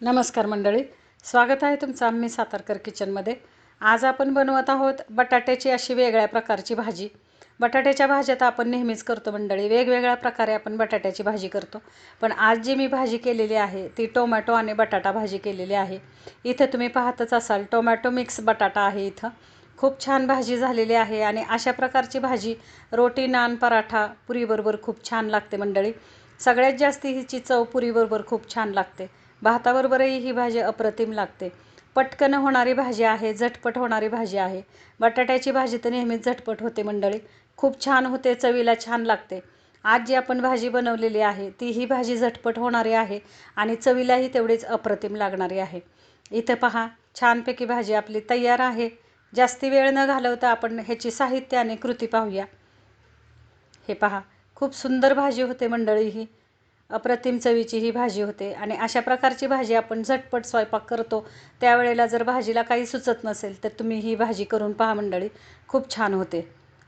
नमस्कार मंडळी. स्वागत आहे तुमचं आम्ही सातारकर किचनमध्ये. आज आपण बनवत आहोत बटाट्याची अशी वेगळ्या प्रकारची भाजी. बटाट्याच्या भाज्या तर आपण नेहमीच करतो मंडळी. वेगवेगळ्या प्रकारे आपण बटाट्याची भाजी करतो. पण आज जी मी भाजी केलेली आहे ती टोमॅटो आणि बटाटा भाजी केलेली आहे. इथं तुम्ही पाहतच असाल टोमॅटो मिक्स बटाटा आहे इथं. खूप छान भाजी झालेली आहे आणि अशा प्रकारची भाजी रोटी नान पराठा पुरीबरोबर खूप छान लागते मंडळी. सगळ्यात जास्ती हिची चव पुरीबरोबर खूप छान लागते. भाताबरोबरही ही भाजी अप्रतिम लागते. पटकन होणारी भाजी आहे झटपट होणारी भाजी आहे. बटाट्याची भाजी तर नेहमीच झटपट होते मंडळी. खूप छान होते चवीला छान लागते. आज जी आपण भाजी बनवलेली आहे ती ही भाजी झटपट होणारी आहे आणि चवीलाही तेवढीच अप्रतिम लागणारी आहे. इथं पहा छानपैकी भाजी आपली तयार आहे. जास्ती वेळ न घालवता आपण ह्याची साहित्य आणि कृती पाहूया. हे पहा खूप सुंदर भाजी होते मंडळी ही. अप्रतिम चवीची ही भाजी होते. आणि अशा प्रकारची भाजी आपण झटपट स्वयंपाक करतो. त्यावेळेला जर भाजीला काही सुचत नसेल तर तुम्ही ही भाजी करून पहा मंडळी. खूप छान होते.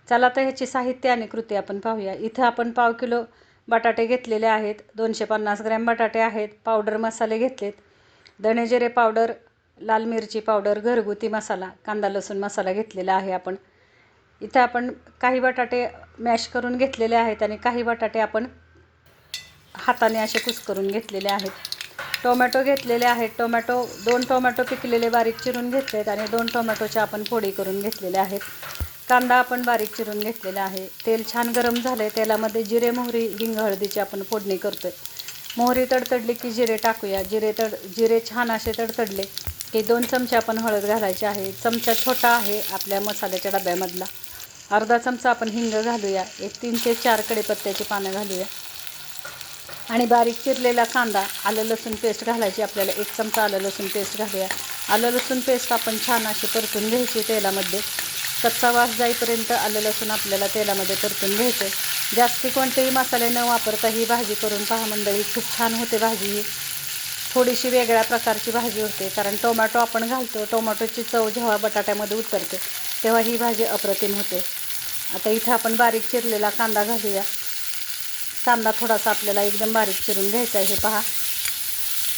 चला तर ह्याची साहित्य आणि कृती आपण पाहूया. इथं आपण पाव किलो बटाटे घेतलेले आहेत. दोनशे पन्नास ग्रॅम बटाटे आहेत. पावडर मसाले घेतलेत. धणेजिरे पावडर लाल मिरची पावडर घरगुती मसाला कांदा लसूण मसाला घेतलेला आहे आपण. इथं आपण काही बटाटे मॅश करून घेतलेले आहेत आणि काही बटाटे आपण हाताने असे कुस्करून घेतलेले आहेत. टोमॅटो घेतलेले आहेत. टोमॅटो दोन टोमॅटो पिकलेले बारीक चिरून घेतले आहेत आणि दोन टोमॅटोच्या आपण फोडी करून घेतलेल्या आहेत. कांदा आपण बारीक चिरून घेतलेला आहे. तेल छान गरम झालं आहे तेलामध्ये जिरे मोहरी हिंग हळदीची आपण फोडणी करतो आहे मोहरी तडतडली की जिरे टाकूया. जिरे तड जिरे छान असे तडतडले की दोन चमचे आपण हळद घालायचे आहे. चमचा छोटा आहे आपल्या मसाल्याच्या डब्यामधला. अर्धा चमचा आपण हिंग घालूया. एक तीन ते चार कडेपत्त्याची पानं घालूया. आणि बारीक चिरलेला कांदा आलं लसूण पेस्ट घालायची आपल्याला एक चमचा आलं लसूण पेस्ट घालूया. आलं लसूण पेस्ट आपण छान अशी परतून घ्यायची तेलामध्ये. कच्चा वास जाईपर्यंत आलं लसूण आपल्याला तेलामध्ये परतून घ्यायचं आहे. जास्ती कोणतेही मसाले न वापरता ही भाजी करून पहा मंडळी खूप छान होते भाजी ही. थोडीशी वेगळ्या प्रकारची भाजी होते कारण टोमॅटो आपण घालतो टोमॅटोची चव जेव्हा बटाट्यामध्ये उतरते तेव्हा ही भाजी अप्रतिम होते. आता इथं आपण बारीक चिरलेला कांदा घालूया. कांदा थोडासा आपल्याला एकदम बारीक चिरून घ्यायचा आहे हे पहा.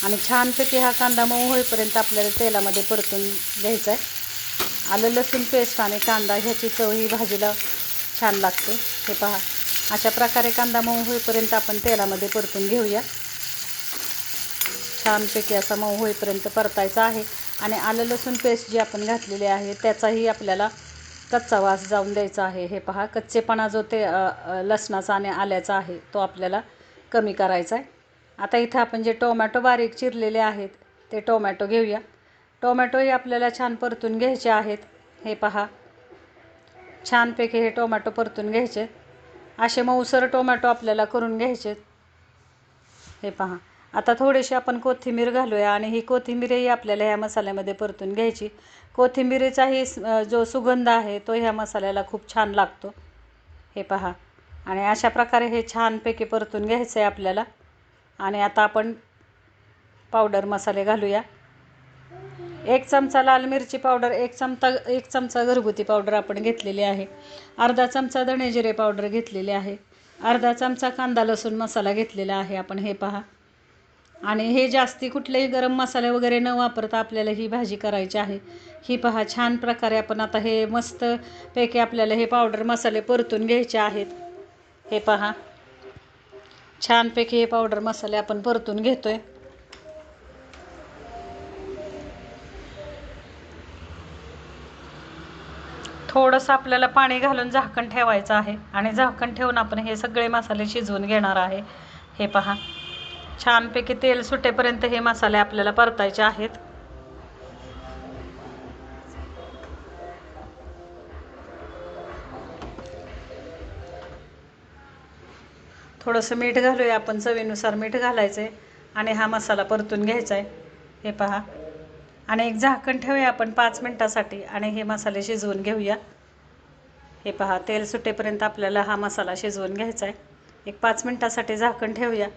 आणि छानपैकी हा कांदा मऊ होईपर्यंत आपल्याला तेलामध्ये परतून घ्यायचा आहे. आलं लसूण पेस्ट आणि कांदा ह्याची चव ही भाजीला छान लागते हे पहा. अशा प्रकारे कांदा मऊ होईपर्यंत आपण तेलामध्ये परतून घेऊया. छानपैकी असा मऊ होईपर्यंत परतायचा आहे. आणि आलं लसूण पेस्ट जी आपण घातलेली आहे त्याचाही आपल्याला कच्चा वास जाऊन द्यायचा आहे. हे पहा कच्चेपणा जो ते लसणाचा आणि आल्याचा आहे तो आपल्याला कमी करायचा आहे. आता इथं आपण जे टोमॅटो बारीक चिरलेले आहेत ते टोमॅटो घेऊया. टोमॅटोही आपल्याला छान परतून घ्यायचे आहेत. हे पहा छानपैकी हे टोमॅटो परतून घ्यायचे. असे मऊसर टोमॅटो आपल्याला करून घ्यायचे हे पहा आता थोडीशी आपण कोथिंबीर घालूया आणि ही कोथिंबीरही आपल्याला ह्या मसाल्यामध्ये परतून घ्यायची. कोथिंबीरीचाही जो सुगंध आहे तो ह्या मसाल्याला खूप छान लागतो. हे पहा. आणि अशा प्रकारे हे छानपैकी परतून घ्यायचं आहे आपल्याला. आणि आता आपण पावडर मसाले घालूया. एक चमचा लाल मिरची पावडर एक चमचा एक चमचा घरगुती पावडर आपण घेतलेली आहे. अर्धा चमचा धणेजिरे पावडर घेतलेली आहे. अर्धा चमचा कांदा लसूण मसाला घेतलेला आहे आपण हे पहा. आणि हे जास्ती कुठलेही गरम मसाले वगैरे न वापरता आपल्याला ही भाजी करायची आहे. ही पहा छान प्रकारे आपण आता हे मस्तपैकी आपल्याला हे पावडर मसाले परतून घ्यायचे आहेत. हे पहा छानपैकी हे पावडर मसाले आपण परतून घेतोय. थोडंसं आपल्याला पाणी घालून झाकण ठेवायचं आहे आणि झाकण ठेवून आपण हे सगळे मसाले शिजवून घेणार आहे. हे पहा. छानपैकी तेल सुटेपर्यंत हे मसाले आपल्याला परतायचे आहेत. थोडंसं मीठ घालूया आपण चवीनुसार मीठ घालायचं आहे आणि हा मसाला परतून घ्यायचा आहे हे पहा. आणि एक झाकण ठेवूया आपण पाच मिनटासाठी आणि हे मसाले शिजवून घेऊया. हे पहा तेल सुटेपर्यंत आपल्याला हा मसाला शिजवून घ्यायचा आहे एक पाच मिनटासाठी झाकण ठेवूया.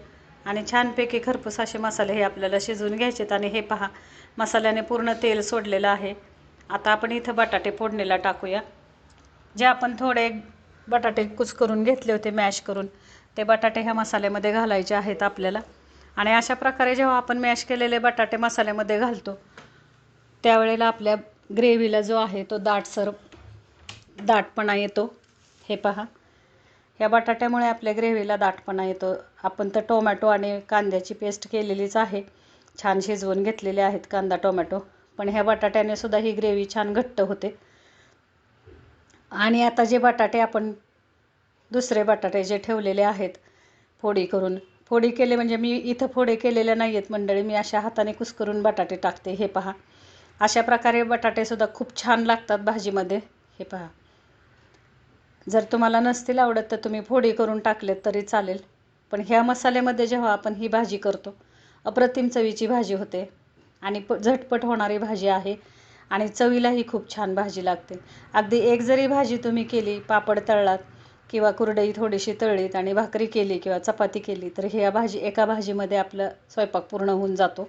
आणि छानपैकी खरपूस असे मसाले हे आपल्याला शिजवून घ्यायचेत आणि हे पहा मसाल्याने पूर्ण तेल सोडलेलं आहे. आता आपण इथं बटाटे फोडणीला टाकूया. जे आपण थोडे बटाटे कुच करून घेतले होते मॅश करून ते बटाटे ह्या मसाल्यामध्ये घालायचे आहेत आपल्याला. आणि अशा प्रकारे जेव्हा आपण मॅश केलेले बटाटे मसाल्यामध्ये घालतो त्यावेळेला आपल्या ग्रेव्हीला जो आहे तो दाटसर दाटपणा येतो. हे पहा. ह्या बटाट्यामुळे आपल्या ग्रेव्हीला दाटपणा येतो. आपण तर टोमॅटो आणि कांद्याची पेस्ट केलेलीच आहे. छान शिजवून घेतलेले आहेत कांदा टोमॅटो. पण ह्या बटाट्याने सुद्धा ही ग्रेव्ही छान घट्ट होते. आणि आता जे बटाटे आपण दुसरे बटाटे जे ठेवलेले आहेत फोडी करून. फोडी केले म्हणजे मी इथं फोडे केलेल्या नाही आहेत मंडळी. मी अशा हाताने कुस्करून बटाटे टाकते. हे पहा. अशा प्रकारे बटाटेसुद्धा खूप छान लागतात भाजीमध्ये. हे पहा. जर तुम्हाला नसतील आवडत तर तुम्ही फोडी करून टाकलेत तरी चालेल. पण ह्या मसाल्यामध्ये जेव्हा आपण ही भाजी करतो अप्रतिम चवीची भाजी होते आणि प झटपट होणारी भाजी आहे आणि चवीलाही खूप छान भाजी लागते. अगदी एक जरी भाजी तुम्ही केली पापड तळलात किंवा कुरडई थोडीशी तळलीत आणि भाकरी केली किंवा चपाती केली तर ह्या भाजी एका भाजीमध्ये आपलं स्वयंपाक पूर्ण होऊन जातो.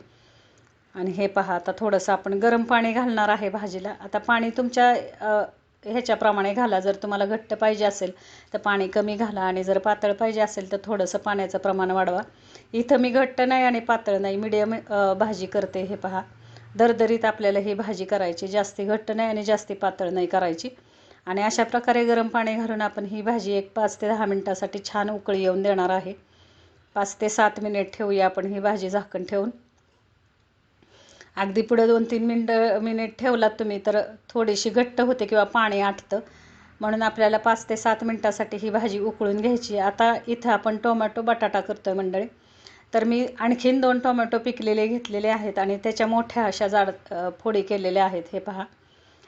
आणि हे पहा आता थोडंसं आपण गरम पाणी घालणार आहे भाजीला. आता पाणी तुमच्या ह्याच्याप्रमाणे घाला. जर तुम्हाला घट्ट पाहिजे असेल तर पाणी कमी घाला. आणि जर पातळ पाहिजे असेल तर थोडंसं पाण्याचं प्रमाण वाढवा. इथं मी घट्ट नाही आणि पातळ नाही मिडियम भाजी करते हे पहा. दरदरीत आपल्याला ही भाजी करायची. जास्ती घट्ट नाही आणि जास्ती पातळ नाही करायची. आणि अशा प्रकारे गरम पाणी घालून आपण ही भाजी एक पाच ते दहा मिनटासाठी छान उकळी येऊन देणार आहे. पाच ते सात मिनिट ठेवूया आपण ही भाजी झाकण ठेवून. अगदी पुढं दोन तीन मिनटं मिनिट ठेवलात तुम्ही तर थोडीशी घट्ट होते किंवा पाणी आटतं. म्हणून आपल्याला पाच ते सात मिनटासाठी ही भाजी उकळून घ्यायची. आता इथं आपण टोमॅटो बटाटा करतो आहे मंडळी. तर मी आणखीन दोन टोमॅटो पिकलेले घेतलेले आहेत आणि त्याच्या मोठ्या अशा जाड फोडी केलेल्या आहेत. हे पहा.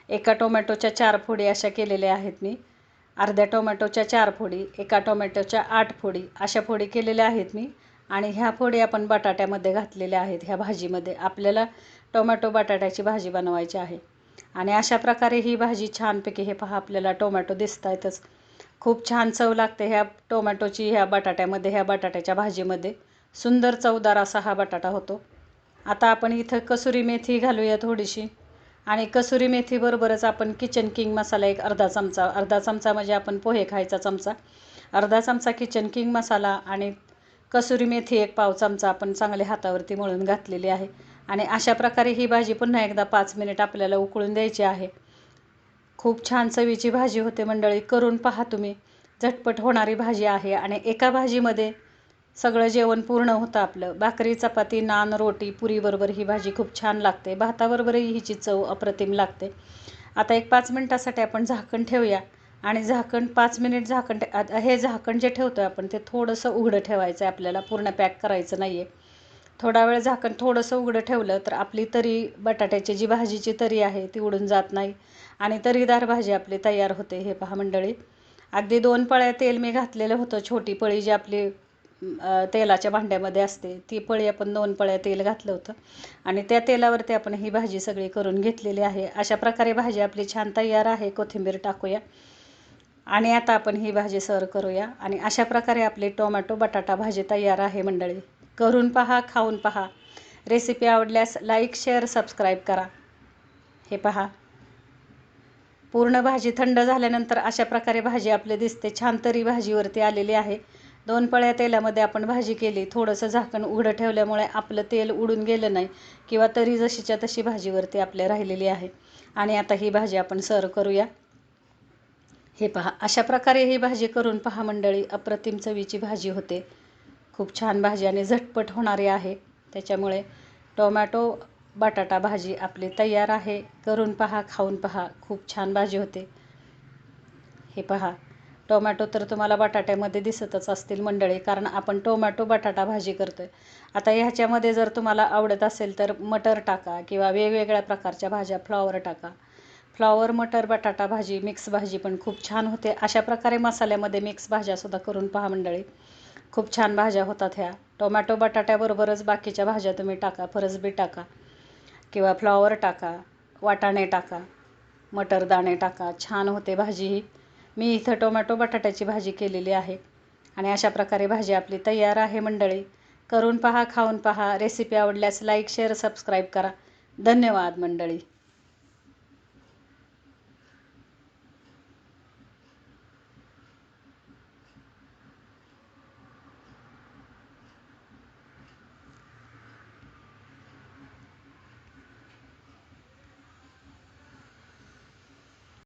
एका टोमॅटोच्या चार फोडी अशा केलेल्या आहेत मी. अर्ध्या टोमॅटोच्या चार फोडी एका टोमॅटोच्या आठ फोडी अशा फोडी केलेल्या आहेत मी. आणि ह्या फोडी आपण बटाट्यामध्ये घातलेल्या आहेत ह्या भाजीमध्ये. आपल्याला टोमॅटो बटाट्याची भाजी बनवायची आहे. आणि अशा प्रकारे ही भाजी छानपैकी हे पहा आपल्याला टोमॅटो दिसत आहेतच खूप छान चव लागते ह्या टोमॅटोची ह्या बटाट्यामध्ये ह्या बटाट्याच्या भाजीमध्ये. सुंदर चवदार असा हा बटाटा होतो. आता आपण इथं कसुरी मेथी घालूया थोडीशी. आणि कसुरी मेथीबरोबरच आपण किचन किंग मसाला एक अर्धा चमचा अर्धा चमचा म्हणजे आपण पोहे खायचा चमचा. अर्धा चमचा किचन किंग मसाला आणि कसुरी मेथी एक पाव चमचा आपण चांगले हातावरती मळून घातलेली आहे. आणि अशा प्रकारे ही भाजी पुन्हा एकदा पाच मिनिट आपल्याला उकळून द्यायची आहे. खूप छान चवीची भाजी होते मंडळी करून पहा तुम्ही. झटपट होणारी भाजी आहे आणि एका भाजीमध्ये सगळं जेवण पूर्ण होतं आपलं. भाकरी चपाती नान रोटी पुरीबरोबर ही भाजी खूप छान लागते. भाताबरोबरही हिची चव अप्रतिम लागते. आता एक पाच मिनटासाठी आपण झाकण ठेवूया आणि झाकण पाच मिनिट झाकण ठे हे झाकण जे ठेवतो आहे आपण ते थोडंसं उघडं ठेवायचं आहे आपल्याला पूर्ण पॅक करायचं नाही आहे थोडा वेळ झाकण थोडंसं उघडं ठेवलं तर आपली तरी बटाट्याची जी भाजीची तरी आहे ती उडून जात नाही. आणि तरीदार भाजी आपली तयार होते हे पहा मंडळी. अगदी दोन पळ्या तेल मी घातलेलं होतं छोटी पळी जी आपली तेलाच्या भांड्यामध्ये असते ती पळी आपण दोन पळ्या तेल घातलं होतं. आणि त्या तेलावरती आपण ही भाजी सगळी करून घेतलेली आहे. अशा प्रकारे भाजी आपली छान तयार आहे. कोथिंबीर टाकूया. आणि आता आपण ही भाजी सर्व करूया. आणि अशा प्रकारे आपली टोमॅटो बटाटा भाजी तयार आहे मंडळी. करून पहा खाऊन पहा. रेसिपी आवडल्यास लाईक शेअर सबस्क्राईब करा. हे पहा. पूर्ण भाजी थंड झाल्यानंतर अशा प्रकारे भाजी आपली दिसते. छान तरी भाजीवरती आलेली आहे. दोन पळ्या तेलामध्ये आपण भाजी केली. थोडंसं झाकण उघडं ठेवल्यामुळे आपलं तेल उडून गेलं नाही किंवा तरी जशीच्या तशी भाजीवरती आपल्या राहिलेली आहे. आणि आता ही भाजी आपण सर्व करूया. हे पहा. अशा प्रकारे ही भाजी करून पहा मंडळी. अप्रतिम चवीची भाजी होते. खूप छान भाजी आणि झटपट होणारी आहे. त्याच्यामुळे टोमॅटो बटाटा भाजी आपली तयार आहे. करून पहा खाऊन पहा. खूप छान भाजी होते. हे पहा. टोमॅटो तर तुम्हाला बटाट्यामध्ये दिसतच असतील मंडळी कारण आपण टोमॅटो बटाटा भाजी करतो आहे आता ह्याच्यामध्ये जर तुम्हाला आवडत असेल तर मटर टाका किंवा वेगवेगळ्या प्रकारच्या भाज्या फ्लॉवर टाका. फ्लॉवर मटर बटाटा भाजी मिक्स भाजी पण खूप छान होते. अशा प्रकारे मसाल्यामध्ये मिक्स भाज्यासुद्धा करून पहा मंडळी. खूप छान भाज्या होतात ह्या. टोमॅटो बटाट्याबरोबरच बाकीच्या भाज्या तुम्ही टाका. फरसबी टाका. किंवा फ्लॉवर टाका. वाटाणे टाका. मटर दाणे टाका. छान होते भाजी ही. मी इथं टोमॅटो बटाट्याची भाजी केलेली आहे. आणि अशा प्रकारे भाजी आपली तयार आहे मंडळी. करून पहा खाऊन पहा. रेसिपी आवडल्यास लाईक शेअर सबस्क्राईब करा. धन्यवाद मंडळी.